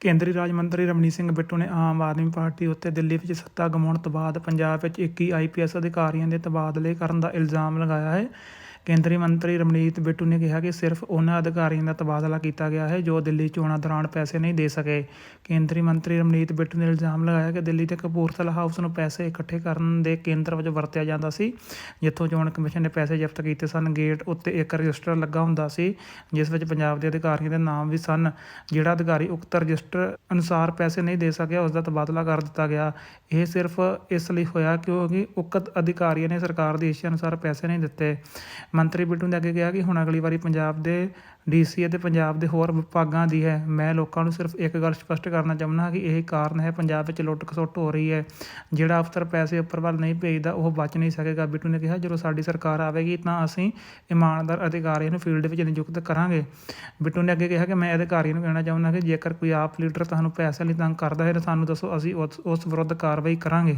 ਕੇਂਦਰੀ ਰਾਜ ਮੰਤਰੀ ਰਮਨੀਤ ਸਿੰਘ ਬਿੱਟੂ ਨੇ ਆਮ ਆਦਮੀ ਪਾਰਟੀ ਉੱਤੇ ਦਿੱਲੀ ਵਿੱਚ ਸੱਤਾ ਗਵਾਉਣ ਤੋਂ ਬਾਅਦ ਪੰਜਾਬ ਵਿੱਚ 21 ਆਈਪੀਐਸ ਅਧਿਕਾਰੀਆਂ ਦੇ ਤਬਾਦਲੇ ਕਰਨ ਦਾ ਇਲਜ਼ਾਮ ਲਗਾਇਆ ਹੈ। ਕੇਂਦਰੀ ਮੰਤਰੀ ਰਮਨੀਤ ਬਿੱਟੂ ਨੇ ਕਿਹਾ ਕਿ ਸਿਰਫ ਉਹਨਾਂ ਅਧਿਕਾਰੀਆਂ ਦਾ ਤਬਾਦਲਾ ਕੀਤਾ ਗਿਆ ਹੈ ਜੋ ਦਿੱਲੀ ਚੋਣਾਂ ਦੌਰਾਨ ਪੈਸੇ ਨਹੀਂ ਦੇ ਸਕੇ। ਕੇਂਦਰੀ ਮੰਤਰੀ ਰਮਨੀਤ ਬਿੱਟੂ ਨੇ ਇਲਜ਼ਾਮ ਲਗਾਇਆ ਕਿ ਦਿੱਲੀ ਤੇ ਕਪੂਰਥਲਾ ਹਾਊਸ ਨੂੰ ਪੈਸੇ ਇਕੱਠੇ ਕਰਨ ਦੇ ਕੇਂਦਰ ਵਜੋਂ ਵਰਤਿਆ ਜਾਂਦਾ ਸੀ, ਜਿੱਥੋਂ ਚੋਣ ਕਮਿਸ਼ਨ ਨੇ ਪੈਸੇ ਜ਼ਬਤ ਕੀਤੇ ਸਨ। ਗੇਟ ਉੱਤੇ ਇੱਕ ਰਜਿਸਟਰ ਲੱਗਾ ਹੁੰਦਾ ਸੀ, ਜਿਸ ਵਿੱਚ ਪੰਜਾਬ ਦੇ ਅਧਿਕਾਰੀਆਂ ਦੇ ਨਾਮ ਵੀ ਸਨ। ਜਿਹੜਾ ਅਧਿਕਾਰੀ ਉਕਤ ਰਜਿਸਟਰ ਅਨੁਸਾਰ ਪੈਸੇ ਨਹੀਂ ਦੇ ਸਕਿਆ ਉਸ ਦਾ ਤਬਾਦਲਾ ਕਰ ਦਿੱਤਾ ਗਿਆ। ਇਹ ਸਿਰਫ ਇਸ ਲਈ ਹੋਇਆ ਕਿਉਂਕਿ ਉਕਤ ਅਧਿਕਾਰੀਆਂ ਨੇ ਸਰਕਾਰ ਦੇ ਇਸ਼ੇ ਅਨੁਸਾਰ ਪੈਸੇ ਨਹੀਂ ਦਿੱਤੇ। ਮੰਤਰੀ ਬਿੱਟੂ ਨੇ ਅੱਗੇ ਕਿਹਾ ਕਿ ਹੁਣ ਅਗਲੀ ਵਾਰੀ ਪੰਜਾਬ ਦੇ ਡੀਸੀ ਅਤੇ ਪੰਜਾਬ ਦੇ ਹੋਰ ਵਿਭਾਗਾਂ ਦੀ ਹੈ। ਮੈਂ ਲੋਕਾਂ ਨੂੰ ਸਿਰਫ ਇੱਕ ਗੱਲ ਸਪਸ਼ਟ ਕਰਨਾ ਚਾਹੁੰਦਾ ਹਾਂ ਕਿ ਇਹ ਕਾਰਨ ਹੈ ਪੰਜਾਬ ਵਿੱਚ ਲੁੱਟ ਖਸੁੱਟ ਹੋ ਰਹੀ ਹੈ। ਜਿਹੜਾ ਅਫਸਰ ਪੈਸੇ ਉੱਪਰ ਵੱਲ ਨਹੀਂ ਭੇਜਦਾ, ਉਹ ਬਚ ਨਹੀਂ ਸਕੇਗਾ ਬਿੱਟੂ ਨੇ ਕਿਹਾ, ਜਦੋਂ ਸਾਡੀ ਸਰਕਾਰ ਆਵੇਗੀ ਤਾਂ ਅਸੀਂ ਇਮਾਨਦਾਰ ਅਧਿਕਾਰੀਆਂ ਨੂੰ ਫੀਲਡ ਵਿੱਚ ਨਿਯੁਕਤ ਕਰਾਂਗੇ। ਬਿੱਟੂ ਨੇ ਅੱਗੇ ਕਿਹਾ ਕਿ ਮੈਂ ਅਧਿਕਾਰੀਆਂ ਨੂੰ ਕਹਿਣਾ ਚਾਹੁੰਦਾ ਕਿ ਜੇਕਰ ਕੋਈ ਆਪ ਲੀਡਰ ਤੁਹਾਨੂੰ ਪੈਸੇ ਲਈ ਤੰਗ ਕਰਦਾ ਹੈ ਤਾਂ ਸਾਨੂੰ ਦੱਸੋ, ਅਸੀਂ ਉਸ ਉਸ ਵਿਰੁੱਧ ਕਾਰਵਾਈ ਕਰਾਂਗੇ।